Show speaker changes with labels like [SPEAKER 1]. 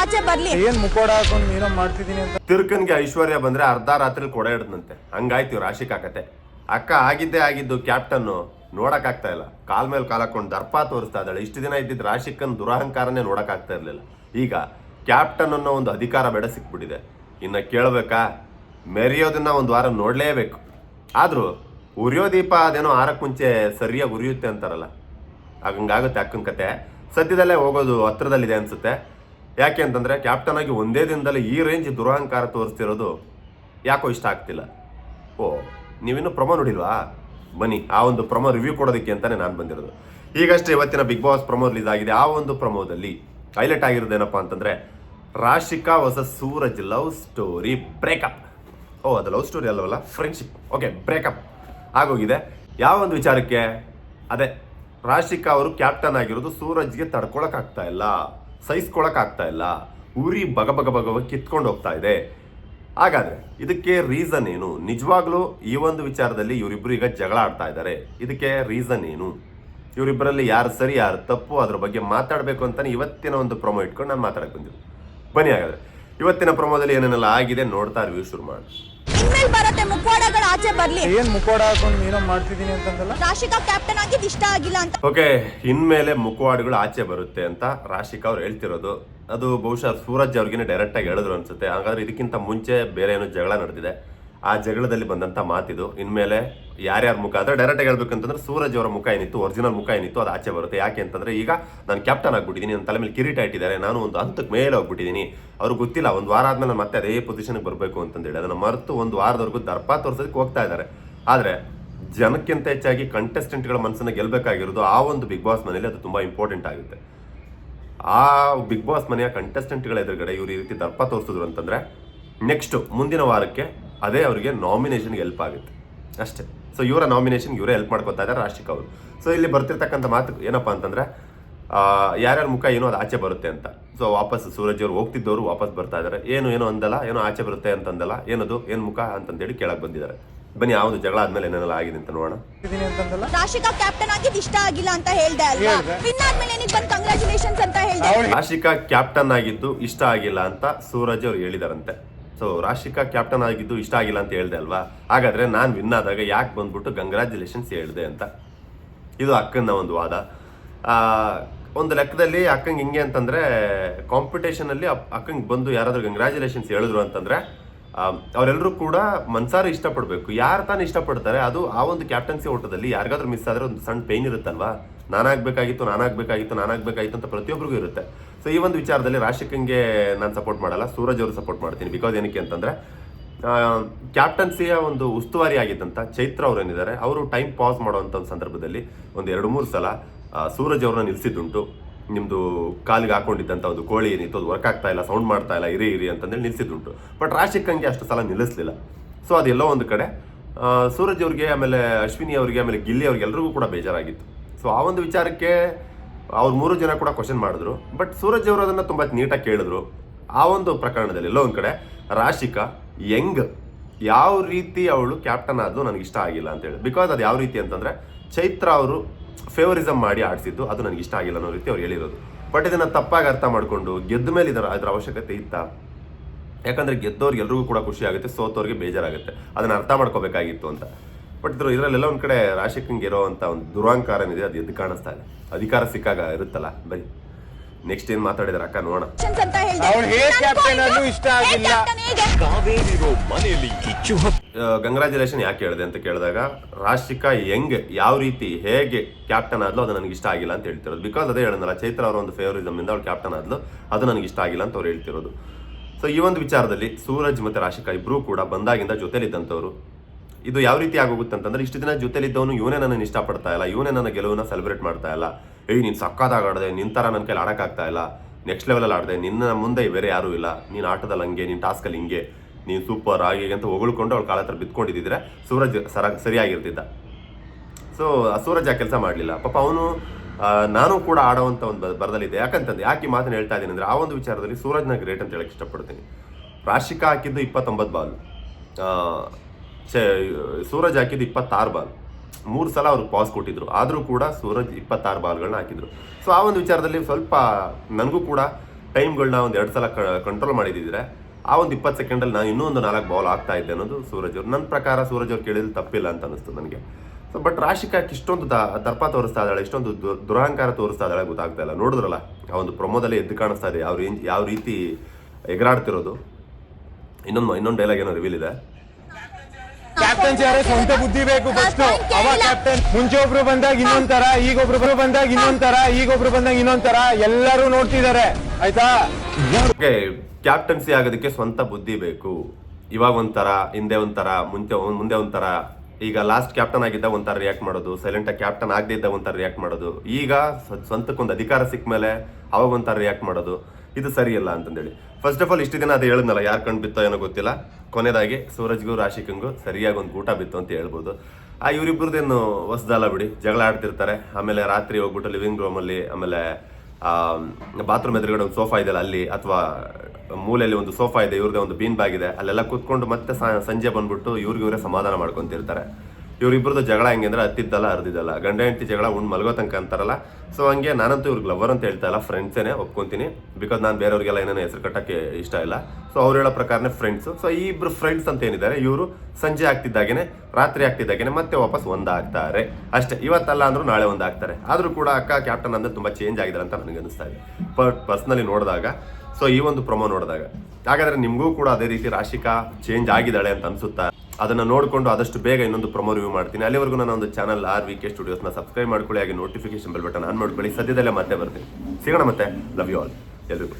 [SPEAKER 1] ಆಚೆ ಬರ್ಲಿ.
[SPEAKER 2] ಏನ್ ಮುಖೋಡ ಹಾಕೊಂಡು ನೀನೋ ಮಾಡ್ತಿದೀನಿ ಅಂತ.
[SPEAKER 3] ತಿರ್ಕನ್ಗೆ ಐಶ್ವರ್ಯ ಬಂದ್ರೆ ಅರ್ಧ ರಾತ್ರಿ ಕೊಡ ಹಿಡ್ದಂತೆ ಹಂಗಾಯ್ತು ರಾಶಿಕ್ ಕತೆ. ಅಕ್ಕ ಆಗಿದ್ದೇ ಆಗಿದ್ದು ಕ್ಯಾಪ್ಟನ್ ನೋಡಕ್ ಆಗ್ತಾ ಇಲ್ಲ. ಕಾಲ್ ಮೇಲೆ ಕಾಲ್ ಹಾಕೊಂಡು ದರ್ಪ ತೋರಿಸ್ತಾ ಇದ್ದಾಳೆ. ಇಷ್ಟು ದಿನ ಇದ್ದಿದ್ದು ರಾಶಿಕನ್ ದುರಹಂಕಾರನೇ ನೋಡಕ್ ಇರಲಿಲ್ಲ. ಇರ್ಲಿಲ್ಲ ಈಗ ಕ್ಯಾಪ್ಟನ್ ಅನ್ನೋ ಒಂದು ಅಧಿಕಾರ ಬೇಡ ಸಿಕ್ಬಿಟ್ಟಿದೆ. ಇನ್ನ ಕೇಳ್ಬೇಕಾ? ಮೆರೆಯೋದನ್ನ ಒಂದು ವಾರ ನೋಡಲೇಬೇಕು. ಆದರೂ ಉರಿಯೋ ದೀಪ ಅದೇನೋ ಆರಕ್ಕೆ ಮುಂಚೆ ಸರಿಯಾಗಿ ಉರಿಯುತ್ತೆ ಅಂತಾರಲ್ಲ. ಹಂಗಾಗುತ್ತೆ ಅಕ್ಕನ ಕತೆ. ಸದ್ಯದಲ್ಲೇ ಹೋಗೋದು ಹತ್ರದಲ್ಲಿದೆ ಅನ್ಸುತ್ತೆ. ಯಾಕೆ ಅಂತಂದ್ರೆ ಕ್ಯಾಪ್ಟನ್ ಆಗಿ ಒಂದೇ ದಿನದಲ್ಲಿ ಈ ರೇಂಜ್ ದುರಹಂಕಾರ ತೋರಿಸ್ತಿರೋದು ಯಾಕೋ ಇಷ್ಟ ಆಗ್ತಿಲ್ಲ. ಓ, ನೀವಿನ್ನೂ ಪ್ರೊಮೋ ನೋಡಿಲ್ವಾ? ಬನ್ನಿ, ಆ ಒಂದು ಪ್ರೊಮೋ ರಿವ್ಯೂ ಕೊಡೋದಕ್ಕೆ ಅಂತಾನೆ ನಾನು ಬಂದಿರೋದು. ಈಗಷ್ಟೇ ಇವತ್ತಿನ ಬಿಗ್ ಬಾಸ್ ಪ್ರೊಮೋ ರಿಲೀಸ್ ಆಗಿದೆ. ಆ ಒಂದು ಪ್ರಮೋದಲ್ಲಿ ಹೈಲೈಟ್ ಆಗಿರೋದೇನಪ್ಪ ಅಂತಂದ್ರೆ ರಾಶಿಕಾ ಹೊಸ ಸೂರಜ್ ಲವ್ ಸ್ಟೋರಿ ಬ್ರೇಕಪ್ ಓ, ಅದು ಲವ್ ಸ್ಟೋರಿ ಅಲ್ಲವಲ್ಲ? ಫ್ರೆಂಡ್ಶಿಪ್ ಓಕೆ ಬ್ರೇಕಪ್ ಆಗೋಗಿದೆ. ಯಾವ ಒಂದು ವಿಚಾರಕ್ಕೆ? ಅದೇ, ರಾಶಿಕಾ ಅವರು ಕ್ಯಾಪ್ಟನ್ ಆಗಿರೋದು ಸೂರಜ್ಗೆ ತಡ್ಕೊಳಕ್ ಆಗ್ತಾ ಇಲ್ಲ. ಸಹಿಸ್ಕೊಳಕ್ ಆಗ್ತಾ ಇಲ್ಲ. ಉರಿ ಬಗ ಬಗ ಬಗವ ಕಿತ್ಕೊಂಡು ಹೋಗ್ತಾ ಇದೆ. ಹಾಗಾದ್ರೆ ಇದಕ್ಕೆ ರೀಸನ್ ಏನು? ನಿಜವಾಗ್ಲೂ ಈ ಒಂದು ವಿಚಾರದಲ್ಲಿ ಇವರಿಬ್ಬರು ಈಗ ಜಗಳ ಆಡ್ತಾ ಇದ್ದಾರೆ. ಇದಕ್ಕೆ ರೀಸನ್ ಏನು? ಇವರಿಬ್ಬರಲ್ಲಿ ಯಾರು ಸರಿ, ಯಾರು ತಪ್ಪು ಅದ್ರ ಬಗ್ಗೆ ಮಾತಾಡಬೇಕು ಅಂತಾನೆ ಇವತ್ತಿನ ಒಂದು ಪ್ರೊಮೋ ಇಟ್ಕೊಂಡು ನಾನು ಮಾತಾಡಕ್ಕೆ ಬಂದಿದ್ದೆ ಬನ್ನಿ ಹಾಗಾದ್ರೆ. ಇವತ್ತಿನ ಪ್ರೊಮೋದಲ್ಲಿ ಏನೇನೆಲ್ಲ ಆಗಿದೆ ನೋಡ್ತಾ ರಿವ್ಯೂ ಶುರು ಮಾಡಿ
[SPEAKER 1] ಇನ್ಮೇಲೆ ಬರುತ್ತೆ ಮುಖವಾಡಗಳು ಆಚೆ ಬರ್ಲಿ.
[SPEAKER 2] ಏನ್ ಮುಖವಾಡ ಹಾಕೊಂಡು ನೀನೋ ಮಾಡ್ತಿದೀನಿ ಅಂತಂದಲ್ಲ?
[SPEAKER 1] ರಾಶಿಕಾ ಕ್ಯಾಪ್ಟನ್ ಆಗಿದ್ ಇಷ್ಟ ಆಗಿಲ್ಲ ಅಂತ.
[SPEAKER 3] ಓಕೆ ಇನ್ಮೇಲೆ ಮುಖವಾಡಗಳು ಆಚೆ ಬರುತ್ತೆ ಅಂತ ರಾಶಿಕಾ ಅವ್ರು ಹೇಳ್ತಿರೋದು. ಅದು ಬಹುಶಃ ಸೂರಜ್ ಅವ್ರಿಗೇನೆ ಡೈರೆಕ್ಟ್ ಆಗಿ ಹೇಳಿದ್ರು ಅನ್ಸುತ್ತೆ. ಹಾಗಾದ್ರೆ ಇದಕ್ಕಿಂತ ಮುಂಚೆ ಬೇರೆ ಏನೋ ಜಗಳ ನಡೆದಿದೆ. ಆ ಜಗಳದಲ್ಲಿ ಬಂದಂತ ಮಾತಿದು. ಇನ್ಮೇಲೆ ಯಾರ್ಯಾರ ಮುಖ ಆಗಿ ಹೇಳ್ಬೇಕಂತಂದ್ರೆ ಸೂರಜ್ ಅವರ ಮುಖ ಏನಿತ್ತು ಒರಿಜಿನಲ್ ಮುಖ ಏನಿತ್ತು, ಅದು ಆಚೆ ಬರುತ್ತೆ. ಯಾಕೆ ಅಂತಂದ್ರೆ ಈಗ ನಾನು ಕ್ಯಾಪ್ಟನ್ ಆಗಿಬಿಟ್ಟಿದ್ದೀನಿ ನನ್ನ ತಲೆ ಮೇಲೆ ಕಿರೀಟ ಇಟ್ಟಿದ್ದಾರೆ, ನಾನು ಒಂದು ಹಂತಕ್ಕೆ ಮೇಲೆ ಹೋಗ್ಬಿಟ್ಟಿದ್ದೀನಿ ಅವ್ರಿಗೆ ಗೊತ್ತಿಲ್ಲ, ಒಂದು ವಾರ ಆದ್ಮೇಲೆ ಮತ್ತೆ ಅದೇ ಪೊಸಿಷನ್ಗೆ ಬರಬೇಕು ಅಂತಂದೇಳಿ. ಅದನ್ನು ಮರೆತು ಒಂದು ವಾರದವರೆಗೂ ದರ್ಪ ತೋರ್ಸೋದಕ್ಕೆ ಹೋಗ್ತಾ ಇದ್ದಾರೆ. ಆದ್ರೆ ಜನಕ್ಕಿಂತ ಹೆಚ್ಚಾಗಿ ಕಂಟೆಸ್ಟೆಂಟ್ಗಳ ಮನಸ್ಸನ್ನು ಗೆಲ್ಬೇಕಾಗಿರೋದು ಆ ಒಂದು ಬಿಗ್ ಬಾಸ್ ಮನೇಲಿ ಅದು ತುಂಬಾ ಇಂಪಾರ್ಟೆಂಟ್ ಆಗುತ್ತೆ. ಆ ಬಿಗ್ ಬಾಸ್ ಮನೆಯ ಕಂಟೆಸ್ಟೆಂಟ್ಗಳ ಎದುರುಗಡೆ ಇವರು ಈ ರೀತಿ ದರ್ಪ ತೋರಿಸಿದ್ರು ಅಂತಂದ್ರೆ ನೆಕ್ಸ್ಟ್ ಮುಂದಿನ ವಾರಕ್ಕೆ ಅದೇ ಅವರಿಗೆ ನಾಮಿನೇಷನ್ಗೆ ಹೆಲ್ಪ್ ಆಗುತ್ತೆ. ಅಷ್ಟೇ. ಸೊ ಇವರ ನಾಮಿನೇಷನ್ ಇವರೇ ಹೆಲ್ಪ್ ಮಾಡ್ಕೊತಾ ಇದ್ದಾರೆ ರಾಶಿಕ್ ಅವರು. ಸೊ ಇಲ್ಲಿ ಬರ್ತಿರ್ತಕ್ಕಂಥ ಮಾತು ಏನಪ್ಪಾ ಅಂತಂದ್ರೆ ಆ, ಯಾರ್ಯಾರ ಮುಖ ಏನೋ ಅದು ಆಚೆ ಬರುತ್ತೆ ಅಂತ. ಸೊ ವಾಪಸ್ ಸೂರಜ್ ಅವರು ಹೋಗ್ತಿದ್ದವರು ವಾಪಸ್ ಬರ್ತಾ ಇದ್ದಾರೆ. ಏನು ಏನು ಅಂದಲ್ಲ ಏನೋ ಆಚೆ ಬರುತ್ತೆ ಅಂತಂದಲ್ಲ ಏನದು ಏನು ಮುಖ ಅಂತಂದೇಳಿ ಕೇಳಕ್ ಬಂದಿದ್ದಾರೆ. ಬನ್ನಿ ಆ ಒಂದು ಜಗಳ ಆದ್ಮೇಲೆ ಏನೆಲ್ಲ ಆಗಿದೆ ಅಂತ ನೋಡೋಣ.
[SPEAKER 1] ರಾಶಿಕಾ ಕ್ಯಾಪ್ಟನ್ ಆಗಿದ್ದು ಇಷ್ಟ ಆಗಿಲ್ಲ ಅಂತ ಹೇಳ್ದೆ ಅಲ್ವಾ? ವಿನ್ ಆದ್ಮೇಲೆ ನಿನಗೆ ಬಂದ್ ಕಂಗ್ರಾಚುಲೇಷನ್ಸ್ ಅಂತ ಹೇಳ್ದೆ?
[SPEAKER 3] ರಾಶಿಕಾ ಕ್ಯಾಪ್ಟನ್ ಆಗಿದ್ದು ಇಷ್ಟ ಆಗಿಲ್ಲ ಅಂತ ಸೂರಜ್ ಅವ್ರು ಹೇಳಿದಾರಂತೆ. ಸೊ ರಾಶಿಕಾ ಕ್ಯಾಪ್ಟನ್ ಆಗಿದ್ದು ಇಷ್ಟ ಆಗಿಲ್ಲ ಅಂತ ಹೇಳ್ದೆ ಅಲ್ವಾ? ಹಾಗಾದ್ರೆ ನಾನು ವಿನ್ ಆದಾಗ ಯಾಕೆ ಬಂದ್ಬಿಟ್ಟು ಕಂಗ್ರ್ಯಾಚುಲೇಷನ್ಸ್ ಹೇಳಿದೆ ಅಂತ. ಇದು ಅಕ್ಕನ ಒಂದು ವಾದ. ಒಂದು ಲೆಕ್ಕದಲ್ಲಿ ಅಕ್ಕಂಗೆ ಹಿಂಗೆ ಅಂತಂದ್ರೆ ಕಾಂಪಿಟೇಷನ್ ಅಲ್ಲಿ ಅಕ್ಕಂಗೆ ಬಂದು ಯಾರಾದರೂ ಕಂಗ್ರ್ಯಾಚುಲೇಷನ್ಸ್ ಹೇಳಿದ್ರು ಅಂತಂದ್ರೆ ಅವರೆಲ್ಲರೂ ಕೂಡ ಮನ್ಸಾರು ಇಷ್ಟಪಡಬೇಕು. ಯಾರು ತಾನು ಇಷ್ಟಪಡ್ತಾರೆ, ಅದು ಆ ಒಂದು ಕ್ಯಾಪ್ಟನ್ಸಿ ಓಟದಲ್ಲಿ ಯಾರಿಗಾದ್ರೂ ಮಿಸ್ ಆದ್ರೆ ಒಂದು ಸಣ್ಣ ಪೇನ್ ಇರುತ್ತಲ್ವಾ? ನಾನಾಗ್ಬೇಕಾಗಿತ್ತು, ನಾನಾಗಬೇಕಾಗಿತ್ತು ನಾನಾಗಬೇಕಾಗಿತ್ತು ಅಂತ ಪ್ರತಿಯೊಬ್ಬರಿಗೂ ಇರುತ್ತೆ. ಸೊ ಈ ಒಂದು ವಿಚಾರದಲ್ಲಿ ರಾಶಿಕಂಗೆ ನಾನು ಸಪೋರ್ಟ್ ಮಾಡಲ್ಲ, ಸೂರಜ್ ಅವರು ಸಪೋರ್ಟ್ ಮಾಡ್ತೀನಿ. ಬಿಕಾಸ್ ಏನಕ್ಕೆ ಅಂತಂದರೆ ಕ್ಯಾಪ್ಟನ್ಸಿಯ ಒಂದು ಉಸ್ತುವಾರಿ ಆಗಿದ್ದಂಥ ಚೈತ್ರ ಅವರು ಏನಿದ್ದಾರೆ, ಅವರು ಟೈಮ್ ಪಾಸ್ ಮಾಡುವಂಥ ಒಂದು ಸಂದರ್ಭದಲ್ಲಿ ಒಂದು ಎರಡು ಮೂರು ಸಲ ಸೂರಜ್ ಅವ್ರನ್ನ ನಿಲ್ಲಿಸಿದ್ದುಂಟು ನಿಮ್ಮದು ಕಾಲಿಗೆ ಹಾಕೊಂಡಿದ್ದಂಥ ಒಂದು ಕೋಳಿ ಏನಿತ್ತು, ಅದು ವರ್ಕ್ ಆಗ್ತಾ ಇಲ್ಲ ಸೌಂಡ್ ಮಾಡ್ತಾ ಇಲ್ಲ, ಇರಿ ಇರಿ ಅಂತಂದೇಳಿ ನಿಲ್ಲಿಸಿದ್ದುಂಟು ಬಟ್ ರಾಶಿಕಂಗೆ ಅಷ್ಟು ಸಲ ನಿಲ್ಲಿಸಲಿಲ್ಲ. ಸೊ ಅದೆಲ್ಲೋ ಒಂದು ಕಡೆ ಸೂರಜ್ ಅವ್ರಿಗೆ, ಆಮೇಲೆ ಅಶ್ವಿನಿ ಅವರಿಗೆ, ಆಮೇಲೆ ಗಿಲ್ಲಿ ಅವ್ರಿಗೆ ಎಲ್ಲರಿಗೂ ಕೂಡ ಬೇಜಾರಾಗಿತ್ತು. ಸೊ ಆ ಒಂದು ವಿಚಾರಕ್ಕೆ ಅವ್ರು ಮೂರು ಜನ ಕೂಡ ಕ್ವಶನ್ ಮಾಡಿದ್ರು. ಬಟ್ ಸೂರಜ್ ಅವರು ಅದನ್ನ ತುಂಬಾ ನೀಟಾಗಿ ಕೇಳಿದ್ರು. ಆ ಒಂದು ಪ್ರಕರಣದಲ್ಲಿ ಎಲ್ಲೋ ಒಂದು ಕಡೆ ರಾಶಿಕಾ ಯಂಗ್ ಯಾವ ರೀತಿ ಅವಳು ಕ್ಯಾಪ್ಟನ್ ಆದ್ಲು ನನಗೆ ಇಷ್ಟ ಆಗಿಲ್ಲ ಅಂತ ಹೇಳಿ. ಬಿಕಾಸ್ ಅದು ಯಾವ ರೀತಿ ಅಂತಂದ್ರೆ ಚೈತ್ರ ಅವರು ಫೇವರಿಸಮ್ ಮಾಡಿ ಆಡಿಸಿದ್ದು ಅದು ನನಗೆ ಇಷ್ಟ ಆಗಿಲ್ಲ ಅನ್ನೋ ರೀತಿ ಅವ್ರು ಹೇಳಿರೋದು. ಬಟ್ ಇದನ್ನ ತಪ್ಪಾಗಿ ಅರ್ಥ ಮಾಡ್ಕೊಂಡು ಗೆದ್ದ ಮೇಲೆ ಇದರ ಅದರ ಅವಶ್ಯಕತೆ ಇತ್ತ? ಯಾಕಂದ್ರೆ ಗೆದ್ದವ್ರಿಗೆ ಎಲ್ರಿಗೂ ಕೂಡ ಖುಷಿ ಆಗುತ್ತೆ ಸೋತವ್ರಿಗೆ ಬೇಜಾರಾಗುತ್ತೆ. ಅದನ್ನ ಅರ್ಥ ಮಾಡ್ಕೋಬೇಕಾಗಿತ್ತು ಅಂತ. ಬಟ್ ಇದ್ರ ಇದರಲ್ಲೆಲ್ಲ ಒಂದ್ ಕಡೆ ರಾಶಿಕಂಗೆ ಇರೋವಂಥ ಒಂದು ದುರಾಂಕಾರ ಏನಿದೆ ಅದು ಎದ್ದು ಕಾಣಿಸ್ತಾ ಇದೆ. ಅಧಿಕಾರ ಸಿಕ್ಕಾಗ ಇರುತ್ತಲ್ಲ ಬರೀ ನೆಕ್ಸ್ಟ್ ಏನ್ ಮಾತಾಡಿದಾರೆ ಅಕ್ಕ ನೋಡೋಣ.
[SPEAKER 2] ಅವ್ಳು
[SPEAKER 3] ಕಂಗ್ರ್ಯಾಚುಲೇಷನ್ ಯಾಕೆ ಹೇಳಿದೆ ಅಂತ ಕೇಳಿದಾಗ ರಾಶಿಕಾ ಹೆಂಗ್ ಯಾವ ರೀತಿ ಹೇಗೆ ಕ್ಯಾಪ್ಟನ್ ಆದ್ಲು ಅದು ನನಗೆ ಇಷ್ಟ ಆಗಿಲ್ಲ ಅಂತ ಹೇಳ್ತಿರೋದು. ಬಿಕಾಸ್ ಅದೇ ಹೇಳಿದ್ನಲ್ಲ ಚೈತ್ರ ಅವರ ಒಂದು ಫೇವರಿಸಮ್ ಇಂದ ಅವ್ರು ಕ್ಯಾಪ್ಟನ್ ಆದ್ಲು ಅದು ನನಗೆ ಇಷ್ಟ ಆಗಿಲ್ಲ ಅಂತ ಅವ್ರು ಹೇಳ್ತಿರೋದು. ಸೊ ಈ ಒಂದು ವಿಚಾರದಲ್ಲಿ ಸೂರಜ್ ಮತ್ತೆ ರಾಶಿಕಾ ಇಬ್ರು ಕೂಡ ಬಂದಾಗಿಂದ ಜೊತೆಲಿದ್ದಂಥವ್ರು. ಇದು ಯಾವ ರೀತಿ ಆಗೋಗುತ್ತೆ ಅಂತಂದ್ರೆ ಇಷ್ಟು ದಿನ ಜೊತೆಲಿದ್ದವನು ಇವನೇ ನನ್ನ ಇಷ್ಟಪಡ್ತಾ ಇಲ್ಲ, ಇವನೇ ನನ್ನ ಗೆಲುವನ್ನ ಸೆಲೆಬ್ರೇಟ್ ಮಾಡ್ತಾ ಇಲ್ಲ. ಏಯ್, ನೀನು ಸಕ್ಕತ್ತಾಗಿ ಆಡದೆ, ನಿನ್ ಥರ ನನ್ನ ಕೈಲಿ ಆಡೋಕ್ಕಾಗ್ತಾ ಇಲ್ಲ ನೆಕ್ಸ್ಟ್ ಲೆವೆಲಲ್ಲಿ ಆಡದೆ, ನಿನ್ನ ಮುಂದೆ ಬೇರೆ ಯಾರೂ ಇಲ್ಲ, ನೀನು ಆಟದಲ್ಲಿ ಹಂಗೆ, ನೀನು ಟಾಸ್ಕಲ್ಲಿ ಹಿಂಗೆ, ನೀನು ಸೂಪರ್ ಆಗಿ ಅಂತ ಹೊಗಳ್ಕೊಂಡು ಅವ್ಳು ಕಾಲ ಹತ್ರ ಬಿತ್ಕೊಂಡಿದ್ದಿದ್ರೆ ಸೂರಜ್ ಸರ, ಸರಿಯಾಗಿರ್ತಿದ್ದ. ಸೊ ಸೂರಜ್ ಆ ಕೆಲಸ ಮಾಡಲಿಲ್ಲ. ಪಾಪ ಅವನು ನಾನು ಕೂಡ ಆಡೋವಂಥ ಒಂದು ಬರದಲ್ಲಿದೆ ಯಾಕಂತಂದ್ರೆ ಯಾಕೆ ಮಾತನ್ನ ಹೇಳ್ತಾ ಇದ್ದೀನಿ ಅಂದ್ರೆ ಆ ಒಂದು ವಿಚಾರದಲ್ಲಿ ಸೂರಜ್ನ ಗ್ರೇಟ್ ಅಂತ ಹೇಳಕ್ ಇಷ್ಟಪಡ್ತೀನಿ. ರಾಶಿಕಾ ಹಾಕಿದ್ದು ಇಪ್ಪತ್ತೊಂಬತ್ತು ಬಾಲ್ ಸೂರಜ್ ಹಾಕಿದ್ದು ಇಪ್ಪತ್ತಾರು ಬಾಲ್. ಮೂರು ಸಲ ಅವ್ರಿಗೆ ಪಾಸ್ ಕೊಟ್ಟಿದ್ರು. ಆದರೂ ಕೂಡ ಸೂರಜ್ ಇಪ್ಪತ್ತಾರು ಬಾಲ್ಗಳನ್ನ ಹಾಕಿದ್ರು. ಸೊ ಆ ಒಂದು ವಿಚಾರದಲ್ಲಿ ಸ್ವಲ್ಪ ನನಗೂ ಕೂಡ ಟೈಮ್ಗಳನ್ನ ಒಂದು ಎರಡು ಸಲ ಕಂಟ್ರೋಲ್ ಮಾಡಿದ್ದಿದ್ರೆ ಆ ಒಂದು ಇಪ್ಪತ್ತು ಸೆಕೆಂಡಲ್ಲಿ ನಾನು ಇನ್ನೂ ಒಂದು ನಾಲ್ಕು ಬಾಲ್ ಆಗ್ತಾ ಇದ್ದೆ ಅನ್ನೋದು ಸೂರಜ್ ಅವರು. ನನ್ನ ಪ್ರಕಾರ ಸೂರಜ್ ಅವ್ರು ಕೇಳಿದ್ರೆ ತಪ್ಪಿಲ್ಲ ಅಂತ ಅನಿಸ್ತು ನನಗೆ. ಸೊ ಬಟ್ ರಾಶಿಕಾಕ್ ಇಷ್ಟೊಂದು ದರ್ಪ ತೋರಿಸ್ತಾ ಇದ್ದಾಳೆ, ಇಷ್ಟೊಂದು ದುರಹಂಕಾರ ತೋರಿಸ್ತಾ ಇದ್ದಾಳೆ ಗೊತ್ತಾಗ್ತಾ ಇಲ್ಲ. ನೋಡಿದ್ರಲ್ಲ, ಆ ಒಂದು ಪ್ರೊಮೋದಲ್ಲಿ ಎದ್ದು ಕಾಣಿಸ್ತಾ ಇದೆ, ಯಾವ ಯಾವ ರೀತಿ ಎಗರಾಡ್ತಿರೋದು. ಇನ್ನೊಂದು ಇನ್ನೊಂದು ಡೈಲಾಗ್ ಏನೋ ರಿವೀಲ್ ಇದೆ.
[SPEAKER 2] ಕ್ಯಾಪ್ಟನ್ಸಿ ಯಾರೇ ಸ್ವಂತ ಬುದ್ಧಿ ಬೇಕು ಫಸ್ಟ್ ಅವ ಕ್ಯಾಪ್ಟನ್ ಮುಂಚೆ ಒಬ್ರು ಬಂದಾಗ ಇನ್ನೊಂದ್ ತರ ಈಗ ಒಬ್ರು ಬಂದಾಗ ಇನ್ನೊಂದ್ ತರ ಈಗ ಒಬ್ರು ಬಂದಾಗ ಇನ್ನೊಂದ್ ತರ. ಎಲ್ಲರೂ ನೋಡ್ತಿದ್ದಾರೆ. ಆಯ್ತಾ?
[SPEAKER 3] ಓಕೆ ಕ್ಯಾಪ್ಟನ್ಸಿ ಆಗೋದಕ್ಕೆ ಸ್ವಂತ ಬುದ್ಧಿ ಬೇಕು. ಇವಾಗ ಒಂಥರ ಹಿಂದೆ ಒಂಥರ ಮುಂಚೆ ಮುಂದೆ ಒಂಥರ ಈಗ ಲಾಸ್ಟ್ ಕ್ಯಾಪ್ಟನ್ ಆಗಿದ್ದ ಒಂಥರ ರಿಯಾಕ್ಟ್ ಮಾಡೋದು ಸೈಲೆಂಟ್ ಆಗಿ ಕ್ಯಾಪ್ಟನ್ ಆಗದೆ ಇದ್ದ ಒಂಥರ ರಿಯಾಕ್ಟ್ ಮಾಡೋದು. ಈಗ ಸ್ವ- ಸ್ವಂತಕ್ಕೊಂದು ಅಧಿಕಾರ ಸಿಕ್ಕ ಮೇಲೆ ಅವಾಗ ಒಂಥರ ರಿಯಾಕ್ಟ್ ಮಾಡೋದು. ಇದು ಸರಿಯಲ್ಲ ಅಂತಂದೇಳಿ. ಫಸ್ಟ್ ಆಫ್ ಆಲ್ ಇಷ್ಟು ದಿನ ಅದು ಹೇಳಿದ್ನಲ್ಲ, ಯಾರು ಕಣ್ಣು ಬಿತ್ತೋ ಏನೋ ಗೊತ್ತಿಲ್ಲ. ಕೊನೆಯದಾಗಿ ಸೂರಜ್ಗೂ ರಾಶಿಕಂಗೂ ಸರಿಯಾಗಿ ಒಂದು ಊಟ ಬಿತ್ತು ಅಂತ ಹೇಳ್ಬೋದು. ಆ ಇವರಿಬ್ಬರದೇನು ಹೊಸ್ದಲ್ಲ ಬಿಡಿ, ಜಗಳ ಆಡ್ತಿರ್ತಾರೆ. ಆಮೇಲೆ ರಾತ್ರಿ ಹೋಗ್ಬಿಟ್ಟು ಲಿವಿಂಗ್ ರೂಮಲ್ಲಿ ಆಮೇಲೆ ಬಾತ್ರೂಮ್ ಎದುರುಗಡೆ ಒಂದು ಸೋಫಾ ಇದೆಯಲ್ಲ ಅಲ್ಲಿ, ಅಥವಾ ಮೂಲೆಯಲ್ಲಿ ಒಂದು ಸೋಫಾ ಇದೆ, ಇವ್ರದೇ ಒಂದು ಬೀನ್ ಬ್ಯಾಗ್ ಇದೆ. ಅಲ್ಲೆಲ್ಲ ಕೂತ್ಕೊಂಡು ಮತ್ತೆ ಸಂಜೆ ಬಂದ್ಬಿಟ್ಟು ಇವ್ರಿಗೆ ಇವರೇ ಸಮಾಧಾನ ಮಾಡ್ಕೊಂತಿರ್ತಾರೆ. ಇವ್ರಿಬ್ರದ್ದು ಜಗಳ ಹೆಂಗೆ ಅಂದ್ರೆ ಹತ್ತಿದ್ದಲ್ಲ ಅರ್ದಿದ್ದಲ್ಲ. ಗಂಡ ಹೆಂಡತಿ ಜಗಳ ಉಂಡ್ ಮಲಗೋ ತನಕ ಅಂತಾರಲ್ಲ. ಸೊ ಹಂಗೆ ನಾನಂತೂ ಇವ್ರಿಗೆ ಲವರ್ ಅಂತ ಹೇಳ್ತಾ ಇಲ್ಲ ಫ್ರೆಂಡ್ಸೇನೆ ಒಪ್ಕೊಂತೀನಿ. ಬಿಕಾಸ್ ನಾನು ಬೇರೆಯವ್ರಿಗೆಲ್ಲ ಏನೇನು ಹೆಸರು ಕಟ್ಟಕ್ಕೆ ಇಷ್ಟ ಇಲ್ಲ. ಸೊ ಅವ್ರು ಹೇಳೋ ಪ್ರಕಾರನೇ ಫ್ರೆಂಡ್ಸು ಸೊ ಈ ಇಬ್ರು ಫ್ರೆಂಡ್ಸ್ ಅಂತ ಏನಿದ್ದಾರೆ, ಇವರು ಸಂಜೆ ಆಗ್ತಿದ್ದಾಗೇನೆ, ರಾತ್ರಿ ಆಗ್ತಿದ್ದಾಗೇನೆ ಮತ್ತೆ ವಾಪಸ್ ಒಂದಾಗ್ತಾರೆ. ಅಷ್ಟೇ, ಇವತ್ತಲ್ಲ ಅಂದರೂ ನಾಳೆ ಒಂದಾಗ್ತಾರೆ. ಆದರೂ ಕೂಡ ಅಕ್ಕ ಕ್ಯಾಪ್ಟನ್ ಅಂದರೆ ತುಂಬಾ ಚೇಂಜ್ ಆಗಿದ್ದಾರೆ ಅಂತ ನನಗೆ ಅನಿಸ್ತಾ ಇದೆ. ಬಟ್ ಪರ್ಸ್ನಲಿ ನೋಡಿದಾಗ ಸೊ ಈ ಒಂದು ಪ್ರೊಮೋ ನೋಡಿದಾಗ, ಹಾಗಾದ್ರೆ ನಿಮಗೂ ಕೂಡ ಅದೇ ರೀತಿ ರಾಶಿಕಾ ಚೇಂಜ್ ಆಗಿದ್ದಾಳೆ ಅಂತ ಅನ್ಸುತ್ತಾ? ಅದನ್ನ ನೋಡಿಕೊಂಡು ಆದಷ್ಟು ಬೇಗ ಇನ್ನೊಂದು ಪ್ರೊಮೋ ರಿವ್ಯೂ ಮಾಡ್ತೀನಿ. ಅಲ್ಲಿವರೆಗೂ ನಾನು ಒಂದು ಚಾನಲ್ ಆರ್ ವಿ ಕೆ ಸ್ಟುಡಿಯೋಸ್ನ ಸಬ್ಸ್ಕ್ರೈಬ್ ಮಾಡ್ಕೊಳ್ಳಿ, ಹಾಗೆ ನೋಟಿಫಿಕೇಶನ್ ಬೆಲ್ ಬಟನ್ ಆನ್ ಮಾಡ್ಕೊಳ್ಳಿ. ಸದ್ಯದಲ್ಲೇ ಮತ್ತೆ ಬರ್ತೀನಿ. ಸಿಗೋಣ ಮತ್ತೆ. ಲವ್ ಯು ಆಲ್ ಎಲ್ರಿಗೂ.